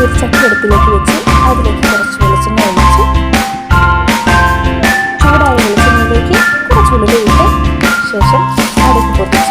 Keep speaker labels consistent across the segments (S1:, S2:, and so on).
S1: ഒരു ചട്ടി അടുപ്പിലേക്ക് വെച്ച് അതിലേക്ക് കുറച്ച് വെളിച്ചെണ്ണ ഒഴിച്ച് ചൂടായ വെളിച്ചെണ്ണയിലേക്ക് കുറച്ച് ഉള്ളിൽ ഇട്ട് ശേഷം അടുപ്പ് പൊട്ടിച്ച്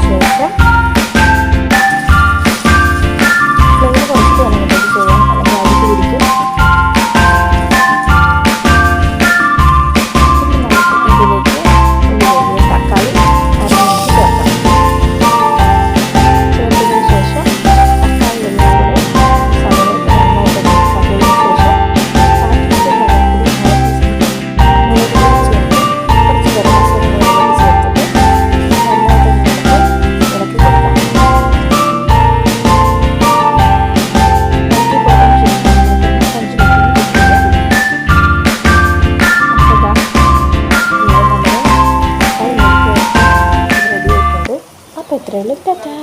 S1: সরষেটা పాత్రలు తథా